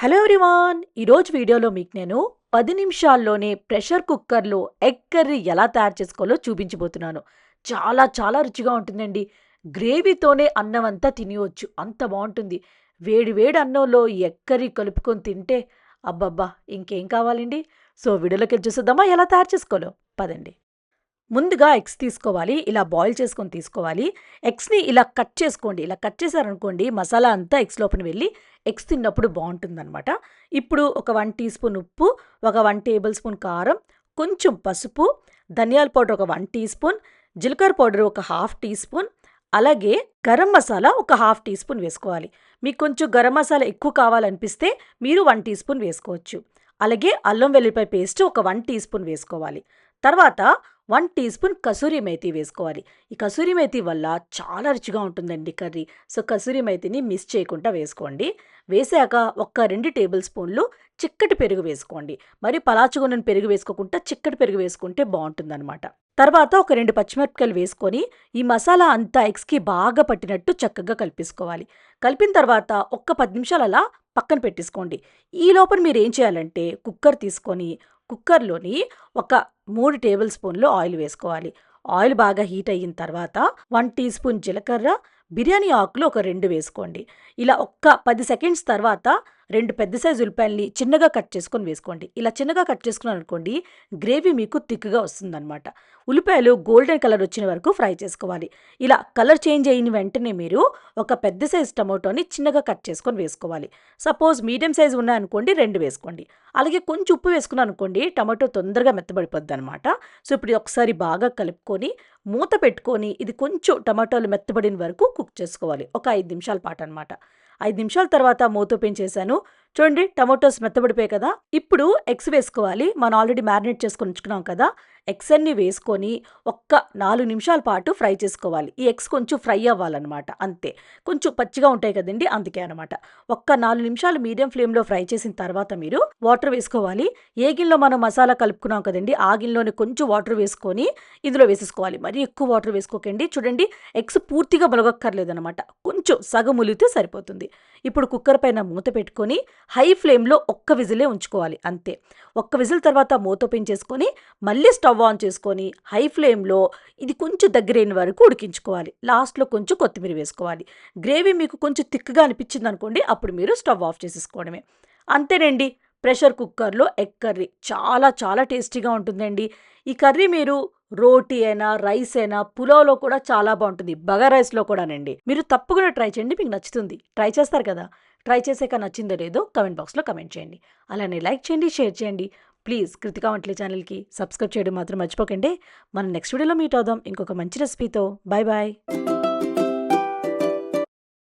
Hello everyone. ఈరోజు వీడియోలో మీకు నేను పది నిమిషాల్లోనే ప్రెషర్ కుక్కర్లో ఎగ్ కర్రీ ఎలా తయారు చేసుకోవాలో చూపించబోతున్నాను. చాలా చాలా రుచిగా ఉంటుందండి. గ్రేవీతోనే అన్నం అంతా తినేయవచ్చు అంత బాగుంటుంది. వేడి వేడి అన్నంలో ఎగ్ కర్రీ కలుపుకొని తింటే అబ్బబ్బా! ఇంకేం కావాలండి? సో వీడియోలోకి చూసేద్దామా? ఎలా తయారు చేసుకోవాలో? పదండి. ముందుగా ఎగ్స్ తీసుకోవాలి ఇలా బాయిల్ చేసుకొని తీసుకోవాలి. ఎగ్స్ని ఇలా కట్ చేసుకోండి ఇలా కట్ చేశారనుకోండి మసాలా అంతా ఎగ్స్ లోపల వెళ్ళి ఎగ్స్ తిన్నప్పుడు బాగుంటుందన్నమాట. ఇప్పుడు ఒక వన్ టీ స్పూన్ ఉప్పు ఒక వన్ టేబుల్ స్పూన్ కారం కొంచెం పసుపు ధనియాల పౌడర్ ఒక వన్ టీ స్పూన్ జీలకర్ర పౌడర్ ఒక హాఫ్ టీ స్పూన్ అలాగే గరం మసాలా ఒక హాఫ్ టీ స్పూన్ వేసుకోవాలి. మీకు కొంచెం గరం మసాలా ఎక్కువ కావాలనిపిస్తే మీరు వన్ టీ స్పూన్ వేసుకోవచ్చు. అలాగే అల్లం వెల్లిపాయ పేస్ట్ ఒక వన్ టీ స్పూన్ వేసుకోవాలి. తర్వాత one teaspoon kasuri methi వేసుకోవాలి. ఈ కసూరి మేతి వల్ల చాలా రుచిగా ఉంటుందండి కర్రీ. సో కసూరి మేతిని మిస్ చేయకుండా వేసుకోండి. వేసాక ఒక్క రెండు టేబుల్ స్పూన్లు చిక్కటి పెరుగు వేసుకోండి. మరి పలాచుగున్న పెరుగు వేసుకోకుండా చిక్కటి పెరుగు వేసుకుంటే బాగుంటుందన్నమాట. తర్వాత ఒక రెండు పచ్చిమిరపకాయలు వేసుకొని ఈ మసాలా అంతా ఎగ్స్కి బాగా పట్టినట్టు చక్కగా కలిపేసుకోవాలి. కలిపిన తర్వాత ఒక్క పది నిమిషాలు అలా పక్కన పెట్టేసుకోండి. ఈ లోపల మీరు ఏం చేయాలంటే కుక్కర్ తీసుకొని కుక్కర్లోని ఒక మూడు టేబుల్ స్పూన్లు ఆయిల్ వేసుకోవాలి. ఆయిల్ బాగా హీట్ అయిన తర్వాత వన్ టీ స్పూన్ జీలకర్ర బిర్యానీ ఆకులు ఒక రెండు వేసుకోండి. ఇలా ఒక్క పది సెకండ్స్ తర్వాత రెండు పెద్ద సైజు ఉల్లిపాయల్ని చిన్నగా కట్ చేసుకొని వేసుకోండి. ఇలా చిన్నగా కట్ చేసుకున్నాను అనుకోండి గ్రేవీ మీకు థిక్గా వస్తుందన్నమాట. ఉల్లిపాయలు గోల్డెన్ కలర్ వచ్చిన వరకు ఫ్రై చేసుకోవాలి. ఇలా కలర్ చేంజ్ అయిన వెంటనే మీరు ఒక పెద్ద సైజు టమాటోని చిన్నగా కట్ చేసుకొని వేసుకోవాలి. సపోజ్ మీడియం సైజు ఉన్నాయనుకోండి రెండు వేసుకోండి. అలాగే కొంచెం ఉప్పు వేసుకున్నాను అనుకోండి టమాటో తొందరగా మెత్తబడిపోద్ది అనమాట సో ఇప్పుడు ఒకసారి బాగా కలుపుకొని మూత పెట్టుకొని ఇది కొంచెం టమాటోలు మెత్తబడిన వరకు కుక్ చేసుకోవాలి. ఒక ఐదు నిమిషాల పాటు అనమాట ఐదు నిమిషాల తర్వాత మూత ఓపెన్ చేశాను చూడండి టమాటోస్ మెత్తబడిపోయాయి కదా. ఇప్పుడు ఎగ్స్ వేసుకోవాలి. మనం ఆల్రెడీ మ్యారినేట్ చేసుకొని ఉంచుకున్నాం కదా. ఎగ్స్ అన్ని వేసుకొని ఒక్క నాలుగు నిమిషాల పాటు ఫ్రై చేసుకోవాలి. ఈ ఎగ్స్ కొంచెం ఫ్రై అవ్వాలన్నమాట. అంతే. కొంచెం పచ్చిగా ఉంటాయి కదండి. అందుకే అనమాట ఒక్క నాలుగు నిమిషాలు మీడియం ఫ్లేమ్లో ఫ్రై చేసిన తర్వాత మీరు వాటర్ వేసుకోవాలి. ఏ గిన్నెలో మనం మసాలా కలుపుకున్నాం కదండి ఆ గిన్నెలోనే కొంచెం వాటర్ వేసుకొని ఇందులో వేసేసుకోవాలి. మరీ ఎక్కువ వాటర్ వేసుకోకండి. చూడండి ఎగ్స్ పూర్తిగా అనమాట కొంచెం సగం ములిగితే సరిపోతుంది. ఇప్పుడు కుక్కర్ పైన మూత పెట్టుకొని హై ఫ్లేమ్లో ఒక్క విజిలే ఉంచుకోవాలి అంతే. ఒక్క విజిల్ తర్వాత మూత ఓపెన్ చేసుకొని మళ్ళీ స్టవ్ ఆన్ చేసుకొని హై ఫ్లేమ్లో ఇది కొంచెం దగ్గరైన వరకు ఉడికించుకోవాలి. లాస్ట్లో కొంచెం కొత్తిమీర వేసుకోవాలి. గ్రేవీ మీకు కొంచెం థిక్గా అనిపించింది అనుకోండి అప్పుడు మీరు స్టవ్ ఆఫ్ చేసేసుకోవడమే. అంతేనండి. ప్రెషర్ కుక్కర్లో ఎగ్ కర్రీ. చాలా చాలా టేస్టీగా ఉంటుందండి. ఈ కర్రీ మీరు రోటీ అయినా రైస్ అయినా పులావ్లో కూడా చాలా బాగుంటుంది. బగా రైస్లో కూడానండి. మీరు తప్పకుండా ట్రై చేయండి. మీకు నచ్చుతుంది. ట్రై చేస్తారు కదా? ట్రై చేసాక నచ్చిందో లేదో కమెంట్ బాక్స్లో కమెంట్ చేయండి. అలానే లైక్ చేయండి షేర్ చేయండి. ప్లీజ్ కృతికా వంటలే ఛానల్కి సబ్స్క్రైబ్ చేయడం మాత్రం మర్చిపోకండి. మనం నెక్స్ట్ వీడియోలో మీట్ అవుదాం. ఇంకొక మంచి రెసిపీతో. Bye bye